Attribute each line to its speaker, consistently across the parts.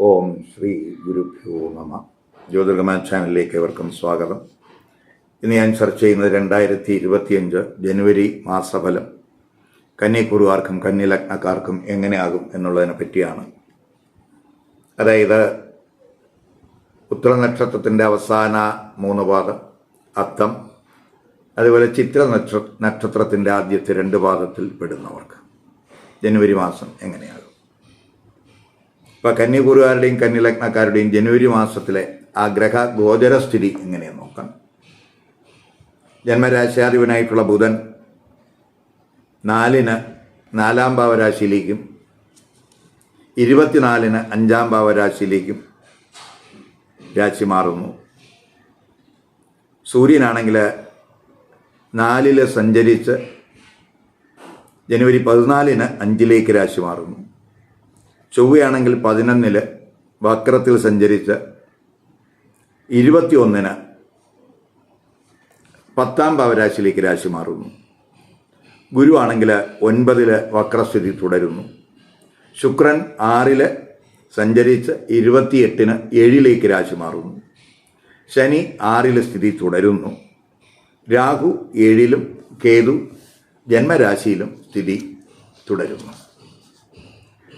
Speaker 1: ഓം ശ്രീ ഗുരുഭ്യോ നമ. ജ്യോതിർഗമാൻ ചാനലിലേക്ക് ഏവർക്കും സ്വാഗതം. ഇന്ന് ഞാൻ ചർച്ച ചെയ്യുന്നത് രണ്ടായിരത്തി ഇരുപത്തിയഞ്ച് ജനുവരി മാസഫലം. കന്നിക്കുറുകാർക്കും കന്നിലഗ്നക്കാർക്കും എങ്ങനെയാകും എന്നുള്ളതിനെ പറ്റിയാണ്. അതായത് ഉത്തര നക്ഷത്രത്തിന്റെ അവസാന മൂന്ന് പാദം അത്തം അതുപോലെ ചിത്ര നക്ഷ നക്ഷത്രത്തിന്റെ ആദ്യത്തെ രണ്ട് പാദത്തിൽ പെടുന്നവർക്ക്. ജനുവരി മാസം എങ്ങനെയാകും? ഇപ്പോൾ കന്യകൂറുകാരുടെയും കന്യലഗ്നക്കാരുടെയും ജനുവരി മാസത്തിലെ ആ ഗ്രഹ ഗോചരസ്ഥിതി എങ്ങനെയാണ് നോക്കാം. ജന്മരാശാധിപനായിട്ടുള്ള ബുധൻ നാലിന് നാലാം ഭാവരാശിയിലേക്കും ഇരുപത്തിനാലിന് അഞ്ചാം ഭാവരാശിയിലേക്കും രാശി മാറുന്നു. സൂര്യനാണെങ്കിൽ നാലിൽ സഞ്ചരിച്ച് ജനുവരി പതിനാലിന് അഞ്ചിലേക്ക് രാശി മാറുന്നു. ചൊവ്വയാണെങ്കിൽ പതിനൊന്നിൽ വക്രത്തിൽ സഞ്ചരിച്ച് ഇരുപത്തിയൊന്നിന് പത്താം ഭാവരാശിയിലേക്ക് രാശി മാറുന്നു. ഗുരുവാണെങ്കിൽ ഒൻപതിൽ വക്രസ്ഥിതി തുടരുന്നു. ശുക്രൻ ആറിൽ സഞ്ചരിച്ച് ഇരുപത്തിയെട്ടിന് ഏഴിലേക്ക് രാശി മാറുന്നു. ശനി ആറിൽ സ്ഥിതി തുടരുന്നു. രാഹു ഏഴിലും കേതു ജന്മരാശിയിലും സ്ഥിതി തുടരുന്നു.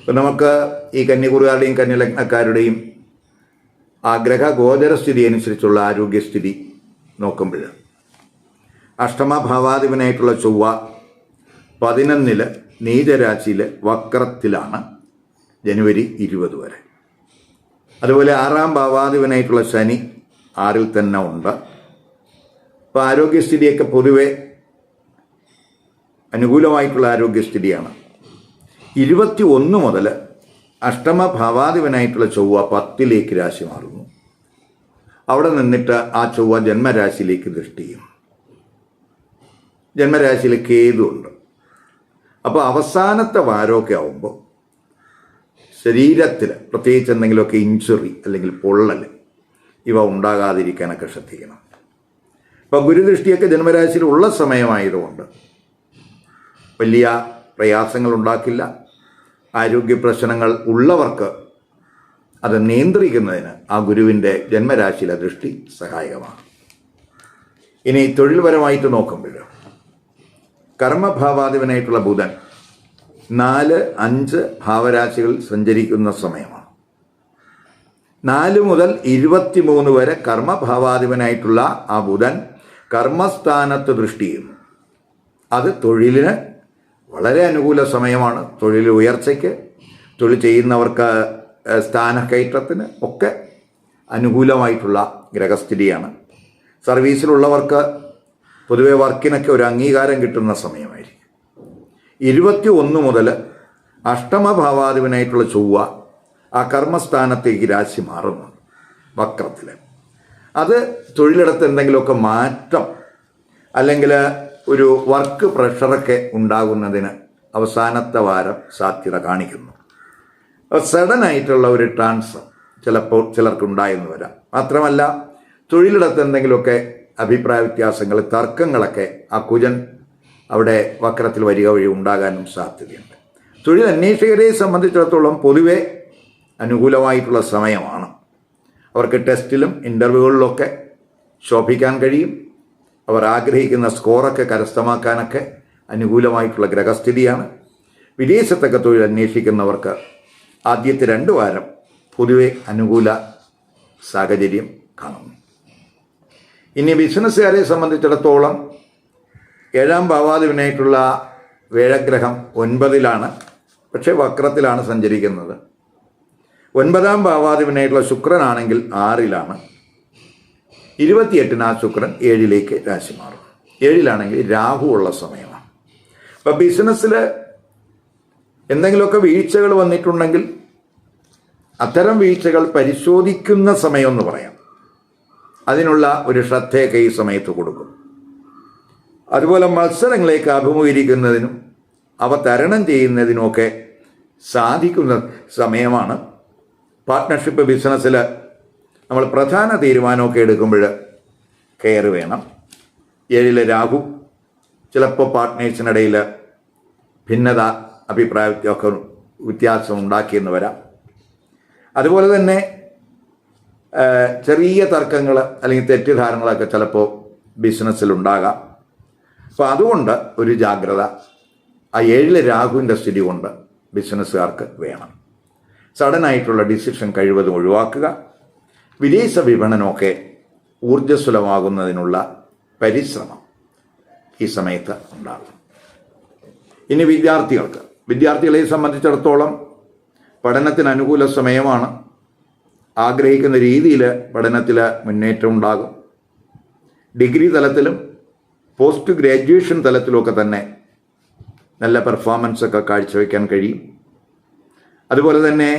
Speaker 1: ഇപ്പം നമുക്ക് ഈ കന്യകുറുകാരുടെയും കന്യലഗ്നക്കാരുടെയും ആ ഗ്രഹ ഗോചരസ്ഥിതി അനുസരിച്ചുള്ള ആരോഗ്യസ്ഥിതി നോക്കുമ്പോൾ അഷ്ടമഭാവാധിപനായിട്ടുള്ള ചൊവ്വ പതിനൊന്നിൽ നീചരാശിയിൽ വക്രത്തിലാണ് ജനുവരി ഇരുപത് വരെ. അതുപോലെ ആറാം ഭാവാധിപനായിട്ടുള്ള ശനി ആറിൽ തന്നെ ഉണ്ട്. അപ്പോൾ ആരോഗ്യസ്ഥിതിയൊക്കെ പൊതുവെ അനുകൂലമായിട്ടുള്ള ആരോഗ്യസ്ഥിതിയാണ്. ഇരുപത്തി ഒന്ന് മുതൽ അഷ്ടമ ഭാവാധിപനായിട്ടുള്ള ചൊവ്വ പത്തിലേക്ക് രാശി മാറുന്നു. അവിടെ നിന്നിട്ട് ആ ചൊവ്വ ജന്മരാശിയിലേക്ക് ദൃഷ്ടി ചെയ്യും. ജന്മരാശിയിൽ കേതുണ്ട് അപ്പോൾ അവസാനത്തെ വാരമൊക്കെ ആവുമ്പോൾ ശരീരത്തിൽ പ്രത്യേകിച്ച് എന്തെങ്കിലുമൊക്കെ ഇഞ്ചുറി അല്ലെങ്കിൽ പൊള്ളൽ ഇവ ഉണ്ടാകാതിരിക്കാനൊക്കെ ശ്രദ്ധിക്കണം. ഇപ്പോൾ ഗുരുദൃഷ്ടിയൊക്കെ ജന്മരാശിയിൽ ഉള്ള സമയമായതുകൊണ്ട് വലിയ പ്രയാസങ്ങൾ ഉണ്ടാക്കില്ല. ആരോഗ്യ പ്രശ്നങ്ങൾ ഉള്ളവർക്ക് അത് നിയന്ത്രിക്കുന്നതിന് ആ ഗുരുവിന്റെ ജന്മരാശിയിലെ ദൃഷ്ടി സഹായകമാണ്. ഇനി തൊഴിൽപരമായിട്ട് നോക്കുമ്പോൾ കർമ്മഭാവാധിപനായിട്ടുള്ള ബുധൻ നാല് അഞ്ച് ഭാവരാശികൾ സഞ്ചരിക്കുന്ന സമയമാണ്. നാല് മുതൽ ഇരുപത്തിമൂന്ന് വരെ കർമ്മഭാവാധിപനായിട്ടുള്ള ആ ബുധൻ കർമ്മസ്ഥാനത്ത് ദൃഷ്ടി ചെയ്യുന്നു. അത് തൊഴിലിന് വളരെ അനുകൂല സമയമാണ് തൊഴിൽ ഉയർച്ചയ്ക്ക്. തൊഴിൽ ചെയ്യുന്നവർക്ക് സ്ഥാനക്കയറ്റത്തിന് ഒക്കെ അനുകൂലമായിട്ടുള്ള ഗ്രഹസ്ഥിതിയാണ്. സർവീസിലുള്ളവർക്ക് പൊതുവെ വർക്കിനൊക്കെ ഒരു അംഗീകാരം കിട്ടുന്ന സമയമായിരിക്കും. ഇരുപത്തി ഒന്ന് മുതൽ അഷ്ടമഭാവാധിപനായിട്ടുള്ള ചൊവ്വ ആ കർമ്മസ്ഥാനത്തേക്ക് രാശി മാറുന്നു വക്രത്തിൽ അത് തൊഴിലിടത്ത് എന്തെങ്കിലുമൊക്കെ മാറ്റം അല്ലെങ്കിൽ ഒരു വർക്ക് പ്രഷറൊക്കെ ഉണ്ടാകുന്നതിന് അവസാനത്തെ വാരം സാധ്യത കാണിക്കുന്നു. സഡനായിട്ടുള്ള ഒരു ട്രാൻസ്ഫർ ചിലപ്പോൾ ചിലർക്കുണ്ടായെന്ന് വരാം. മാത്രമല്ല തൊഴിലിടത്ത് എന്തെങ്കിലുമൊക്കെ അഭിപ്രായ വ്യത്യാസങ്ങൾ തർക്കങ്ങളൊക്കെ ആ കുജൻ അവിടെ വക്രത്തിൽ വരിക വഴി ഉണ്ടാകാനും സാധ്യതയുണ്ട്. തൊഴിൽ അന്വേഷകരെ സംബന്ധിച്ചിടത്തോളം പൊതുവെ അനുകൂലമായിട്ടുള്ള സമയമാണ്. അവർക്ക് ടെസ്റ്റിലും ഇന്റർവ്യൂകളിലൊക്കെ ശോഭിക്കാൻ കഴിയും. അവർ ആഗ്രഹിക്കുന്ന സ്കോറൊക്കെ കരസ്ഥമാക്കാനൊക്കെ അനുകൂലമായിട്ടുള്ള ഗ്രഹസ്ഥിതിയാണ്. വിദേശത്തൊക്കെ തൊഴിൽ അന്വേഷിക്കുന്നവർക്ക് ആദ്യത്തെ രണ്ട് വാരം പൊതുവെ അനുകൂല സാഹചര്യം കാണുന്നു. ഇനി ബിസിനസ്സുകാരെ സംബന്ധിച്ചിടത്തോളം ഏഴാം ഭാവാധിപനായിട്ടുള്ള വേഴഗ്രഹം ഒൻപതിലാണ് പക്ഷേ വക്രത്തിലാണ് സഞ്ചരിക്കുന്നത്. ഒൻപതാം ഭാവാധിപനായിട്ടുള്ള ശുക്രനാണെങ്കിൽ ആറിലാണ്. ഇരുപത്തിയെട്ടിന് ആ ശുക്രൻ ഏഴിലേക്ക് രാശി മാറും ഏഴിലാണെങ്കിൽ രാഹു ഉള്ള സമയമാണ്. അപ്പം ബിസിനസ്സിൽ എന്തെങ്കിലുമൊക്കെ വീഴ്ചകൾ വന്നിട്ടുണ്ടെങ്കിൽ അത്തരം വീഴ്ചകൾ പരിശോധിക്കുന്ന സമയം എന്ന് പറയാം. അതിനുള്ള ഒരു ശ്രദ്ധയൊക്കെ ഈ സമയത്ത് കൊടുക്കും. അതുപോലെ മത്സരങ്ങളേക്ക് അഭിമുഖീകരിക്കുന്നതിനും അവ തരണം ചെയ്യുന്നതിനുമൊക്കെ സാധിക്കുന്ന സമയമാണ്. പാർട്ട്ണർഷിപ്പ് ബിസിനസ്സിൽ നമ്മൾ പ്രധാന തീരുമാനമൊക്കെ എടുക്കുമ്പോൾ കെയർ വേണം. ഏഴിലെ രാഹു ചിലപ്പോൾ പാർട്ട്നേഴ്സിനിടയിൽ ഭിന്നത അഭിപ്രായമൊക്കെ വ്യത്യാസം ഉണ്ടാക്കിയെന്ന് വരാം. അതുപോലെ തന്നെ ചെറിയ തർക്കങ്ങൾ അല്ലെങ്കിൽ തെറ്റിദ്ധാരണകളൊക്കെ ചിലപ്പോൾ ബിസിനസ്സിലുണ്ടാകാം അപ്പോൾ അതുകൊണ്ട് ഒരു ജാഗ്രത ആ ഏഴിലെ രാഹുവിന്റെ സ്ഥിതി കൊണ്ട് ബിസിനസ്സുകാർക്ക് വേണം. സഡനായിട്ടുള്ള ഡിസിഷൻ കഴിവതും ഒഴിവാക്കുക. വിദേശ വിപണനമൊക്കെ ഊർജസ്വലമാകുന്നതിനുള്ള പരിശ്രമം ഈ സമയത്ത് ഉണ്ടാകും. ഇനി വിദ്യാർത്ഥികൾക്ക് വിദ്യാർത്ഥികളെ സംബന്ധിച്ചിടത്തോളം പഠനത്തിന് അനുകൂല സമയമാണ്. ആഗ്രഹിക്കുന്ന രീതിയിൽ പഠനത്തിൽ മുന്നേറ്റം ഉണ്ടാകും. ഡിഗ്രി തലത്തിലും പോസ്റ്റ് ഗ്രാജുവേഷൻ തലത്തിലുമൊക്കെ തന്നെ നല്ല പെർഫോമൻസ് ഒക്കെ കാഴ്ചവെക്കാൻ കഴിയും. അതുപോലെ തന്നെ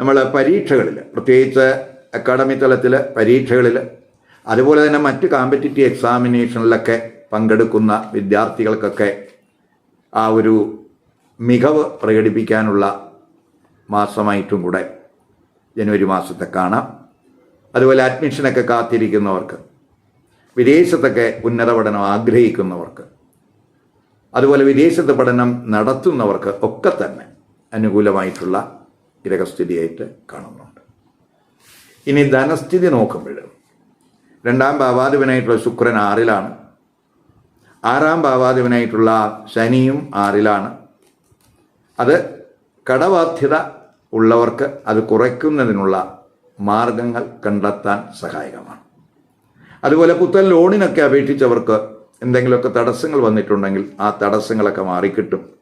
Speaker 1: നമ്മൾ പരീക്ഷകളിൽ പ്രത്യേകിച്ച് അക്കാഡമി തലത്തിൽ പരീക്ഷകളിൽ അതുപോലെ തന്നെ മറ്റ് കോമ്പറ്റിറ്റീവ് എക്സാമിനേഷനിലൊക്കെ പങ്കെടുക്കുന്ന വിദ്യാർത്ഥികൾക്കൊക്കെ ആ ഒരു മികവ് പ്രകടിപ്പിക്കാനുള്ള മാസമായിട്ടും കൂടെ ജനുവരി മാസത്തെ കാണാം. അതുപോലെ അഡ്മിഷനൊക്കെ കാത്തിരിക്കുന്നവർക്ക് വിദേശത്തൊക്കെ ഉന്നത പഠനം ആഗ്രഹിക്കുന്നവർക്ക് അതുപോലെ വിദേശത്ത് പഠനം നടത്തുന്നവർക്ക് ഒക്കെ തന്നെ അനുകൂലമായിട്ടുള്ള ഗ്രഹസ്ഥിതിയായിട്ട് കാണുന്നുണ്ട്. ഇനി ധനസ്ഥിതി നോക്കുമ്പോൾ രണ്ടാം ഭാവാധിപനായിട്ടുള്ള ശുക്രൻ ആറിലാണ്. ആറാം ഭാവാധിപനായിട്ടുള്ള ശനിയും ആറിലാണ്. അത് കടബാധ്യത ഉള്ളവർക്ക് അത് കുറയ്ക്കുന്നതിനുള്ള മാർഗങ്ങൾ കണ്ടെത്താൻ സഹായകമാണ്. അതുപോലെ പുത്തൻ ലോണിനൊക്കെ അപേക്ഷിച്ചവർക്ക് എന്തെങ്കിലുമൊക്കെ തടസ്സങ്ങൾ വന്നിട്ടുണ്ടെങ്കിൽ ആ തടസ്സങ്ങളൊക്കെ മാറിക്കിട്ടും.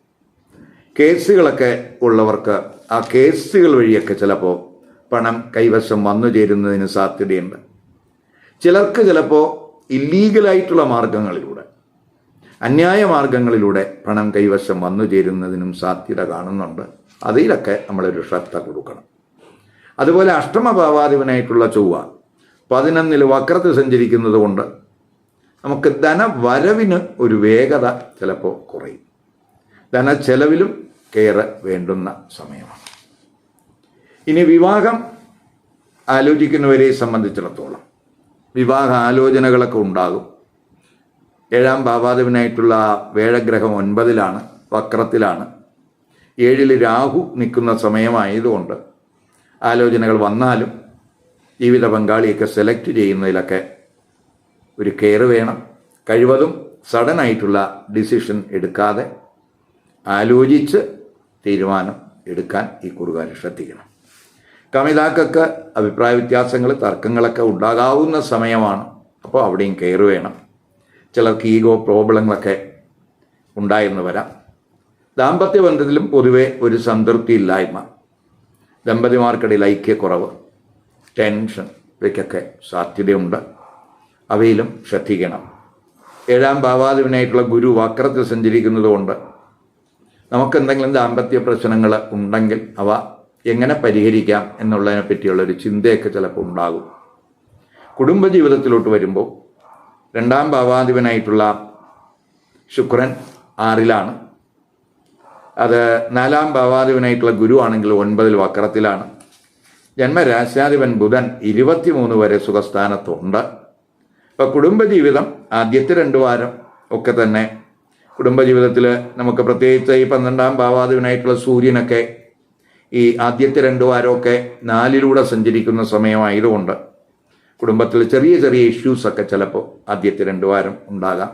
Speaker 1: കേസുകളൊക്കെ ഉള്ളവർക്ക് ആ കേസുകൾ വഴിയൊക്കെ ചിലപ്പോൾ പണം കൈവശം വന്നു ചേരുന്നതിന് സാധ്യതയുണ്ട്. ചിലർക്ക് ചിലപ്പോൾ ഇല്ലീഗലായിട്ടുള്ള മാർഗങ്ങളിലൂടെ അന്യായ മാർഗങ്ങളിലൂടെ പണം കൈവശം വന്നു ചേരുന്നതിനും സാധ്യത കാണുന്നുണ്ട്. അതിലൊക്കെ നമ്മളൊരു ശ്രദ്ധ കൊടുക്കണം. അതുപോലെ അഷ്ടമഭാവാധിപനായിട്ടുള്ള ചൊവ്വ പതിനൊന്നിൽ വക്രത്തിൽ സഞ്ചരിക്കുന്നത് കൊണ്ട് നമുക്ക് ധനവരവിന് ഒരു വേഗത ചിലപ്പോൾ കുറയും. ധനച്ചെലവിലും കെയർ വേണ്ടുന്ന സമയമാണ്. ഇനി വിവാഹം ആലോചിക്കുന്നവരെ സംബന്ധിച്ചിടത്തോളം വിവാഹ ആലോചനകളൊക്കെ ഉണ്ടാകും. ഏഴാം ഭാവാധിപനായിട്ടുള്ള വേഴഗ്രഹം ഒൻപതിലാണ് വക്രത്തിലാണ്. ഏഴിൽ രാഹു നിൽക്കുന്ന സമയമായതുകൊണ്ട് ആലോചനകൾ വന്നാലും ജീവിത പങ്കാളിയൊക്കെ സെലക്ട് ചെയ്യുന്നതിലൊക്കെ ഒരു കെയർ വേണം. കഴിവതും സഡനായിട്ടുള്ള ഡിസിഷൻ എടുക്കാതെ ആലോചിച്ച് തീരുമാനം എടുക്കാൻ ഈ കുറുകാർ ശ്രദ്ധിക്കണം. കമിതാക്കൾക്ക് അഭിപ്രായ വ്യത്യാസങ്ങൾ തർക്കങ്ങളൊക്കെ ഉണ്ടാകാവുന്ന സമയമാണ്. അപ്പോൾ അവിടെയും കെയർ വേണം. ചിലർക്ക് ഈഗോ പ്രോബ്ലങ്ങളൊക്കെ ഉണ്ടായെന്ന് വരാം. ദാമ്പത്യ ബന്ധത്തിലും പൊതുവെ ഒരു സംതൃപ്തി ഇല്ലായ്മ. ദമ്പതിമാർക്കിടയിൽ ഐക്യക്കുറവ് ടെൻഷൻ ഇവയ്ക്കൊക്കെ സാധ്യതയുണ്ട്. അവയിലും ശ്രദ്ധിക്കണം. ഏഴാം ഭാവാധിപനായിട്ടുള്ള ഗുരു വക്രത്തിൽ സഞ്ചരിക്കുന്നത് കൊണ്ട് നമുക്ക് എന്തെങ്കിലും ദാമ്പത്യ പ്രശ്നങ്ങൾ ഉണ്ടെങ്കിൽ അവ എങ്ങനെ പരിഹരിക്കാം എന്നുള്ളതിനെ പറ്റിയുള്ള ഒരു ചിന്തയൊക്കെ ചിലപ്പോൾ ഉണ്ടാകും. കുടുംബജീവിതത്തിലോട്ട് വരുമ്പോൾ രണ്ടാം ഭാവാധിപനായിട്ടുള്ള ശുക്രൻ ആറിലാണ്. അത് നാലാം ഭാവാധിപനായിട്ടുള്ള ഗുരു ആണെങ്കിൽ ഒൻപതിൽ വക്രത്തിലാണ്. ജന്മരാശ്യാധിപൻ ബുധൻ ഇരുപത്തിമൂന്ന് വരെ സുഖസ്ഥാനത്തുണ്ട്. അപ്പോൾ കുടുംബജീവിതം ആദ്യത്തെ രണ്ട് വാരം ഒക്കെ തന്നെ കുടുംബജീവിതത്തിൽ നമുക്ക് പ്രത്യേകിച്ച് ഈ പന്ത്രണ്ടാം ഭാവാധിപനായിട്ടുള്ള സൂര്യനൊക്കെ ഈ ആദ്യത്തെ രണ്ടു വാരമൊക്കെ നാലിലൂടെ സഞ്ചരിക്കുന്ന സമയമായതുകൊണ്ട് കുടുംബത്തിൽ ചെറിയ ചെറിയ ഇഷ്യൂസൊക്കെ ചിലപ്പോൾ ആദ്യത്തെ രണ്ട് വാരം ഉണ്ടാകാം.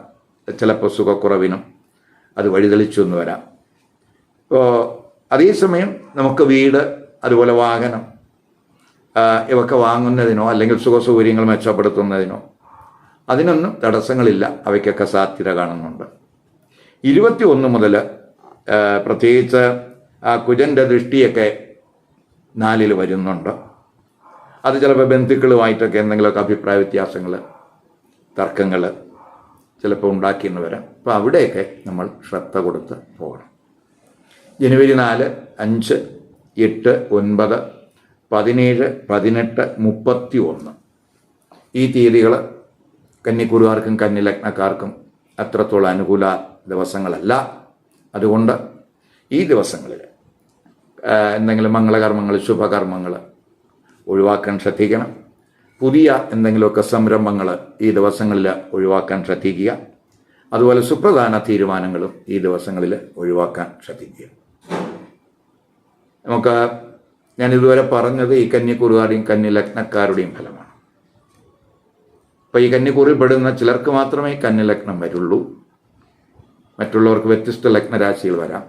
Speaker 1: ചിലപ്പോൾ സുഖക്കുറവിനും അത് വഴിതെളിച്ചു എന്ന് വരാം. അപ്പോൾ അതേസമയം നമുക്ക് വീട് അതുപോലെ വാഹനം ഇവക്കെ വാങ്ങുന്നതിനോ അല്ലെങ്കിൽ സുഖസൗകര്യങ്ങൾ മെച്ചപ്പെടുത്തുന്നതിനോ അതിനൊന്നും തടസ്സങ്ങളില്ല. അവയ്ക്കൊക്കെ സാധ്യത കാണുന്നുണ്ട്. ഇരുപത്തി ഒന്ന് മുതൽ പ്രത്യേകിച്ച് ആ കുജന്റെ ദൃഷ്ടിയൊക്കെ നാലിൽ വരുന്നുണ്ട്. അത് ചിലപ്പോൾ ബന്ധുക്കളുമായിട്ടൊക്കെ എന്തെങ്കിലുമൊക്കെ അഭിപ്രായ വ്യത്യാസങ്ങൾ തർക്കങ്ങൾ ചിലപ്പോൾ ഉണ്ടാക്കിയെന്ന് വരാം അപ്പോൾ അവിടെയൊക്കെ നമ്മൾ ശ്രദ്ധ കൊടുത്ത് പോകണം. ജനുവരി നാല് അഞ്ച് എട്ട് ഒൻപത് പതിനേഴ് പതിനെട്ട് മുപ്പത്തി ഒന്ന് ഈ തീയതികൾ കന്നിക്കുറുകാർക്കും കന്നിലഗ്നക്കാർക്കും അത്രത്തോളം അനുകൂല ദിവസങ്ങളല്ല. അതുകൊണ്ട് ഈ ദിവസങ്ങളിൽ എന്തെങ്കിലും മംഗളകർമ്മങ്ങൾ ശുഭകർമ്മങ്ങൾ ഒഴിവാക്കാൻ ശ്രദ്ധിക്കണം. പുതിയ എന്തെങ്കിലുമൊക്കെ സംരംഭങ്ങൾ ഈ ദിവസങ്ങളിൽ ഒഴിവാക്കാൻ ശ്രദ്ധിക്കുക. അതുപോലെ സുപ്രധാന തീരുമാനങ്ങളും ഈ ദിവസങ്ങളിൽ ഒഴിവാക്കാൻ ശ്രദ്ധിക്കുക. നമുക്ക് ഞാൻ ഇതുവരെ പറഞ്ഞത് ഈ കന്നിക്കുറുകാരുടെയും കന്നി ലഗ്നക്കാരുടെയും ഫലമാണ്. അപ്പോൾ ഈ കന്യക്കുറി പെടുന്ന ചിലർക്ക് മാത്രമേ കന്നി ലഗ്നം വരുള്ളൂ. മറ്റുള്ളവർക്ക് വ്യത്യസ്ത ലഗ്നരാശിയിൽ വരാം.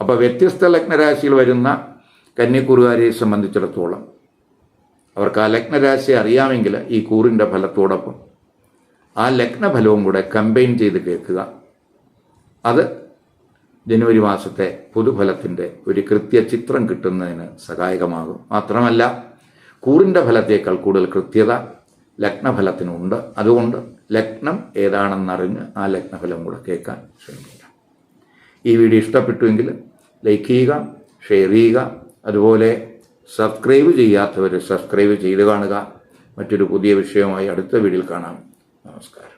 Speaker 1: അപ്പോൾ വ്യത്യസ്ത ലഗ്നരാശിയിൽ വരുന്ന കന്യക്കുറുകാരെ സംബന്ധിച്ചിടത്തോളം അവർക്ക് ആ ലഗ്നരാശി അറിയാമെങ്കിൽ ഈ കൂറിന്റെ ഫലത്തോടൊപ്പം ആ ലഗ്നഫലവും കൂടെ കമ്പൈൻ ചെയ്ത് കേൾക്കുക. അത് ജനുവരി മാസത്തെ പൊതുഫലത്തിന്റെ ഒരു കൃത്യ ചിത്രം കിട്ടുന്നതിന് സഹായകമാകും. മാത്രമല്ല കൂറിന്റെ ഫലത്തേക്കാൾ കൂടുതൽ കൃത്യത ലഗ്നഫലത്തിനുണ്ട്. അതുകൊണ്ട് ലഗ്നം ഏതാണെന്നറിഞ്ഞ് ആ ലഗ്നഫലം കൂടെ കേൾക്കാൻ ശ്രമിക്കുക. ഈ വീഡിയോ ഇഷ്ടപ്പെട്ടുവെങ്കിൽ ലൈക്ക് ചെയ്യുക ഷെയർ ചെയ്യുക അതുപോലെ സബ്സ്ക്രൈബ് ചെയ്യാത്തവർ സബ്സ്ക്രൈബ് ചെയ്ത് കാണുക. മറ്റൊരു പുതിയ വിഷയവുമായി അടുത്ത വീഡിയോയിൽ കാണാം. നമസ്കാരം.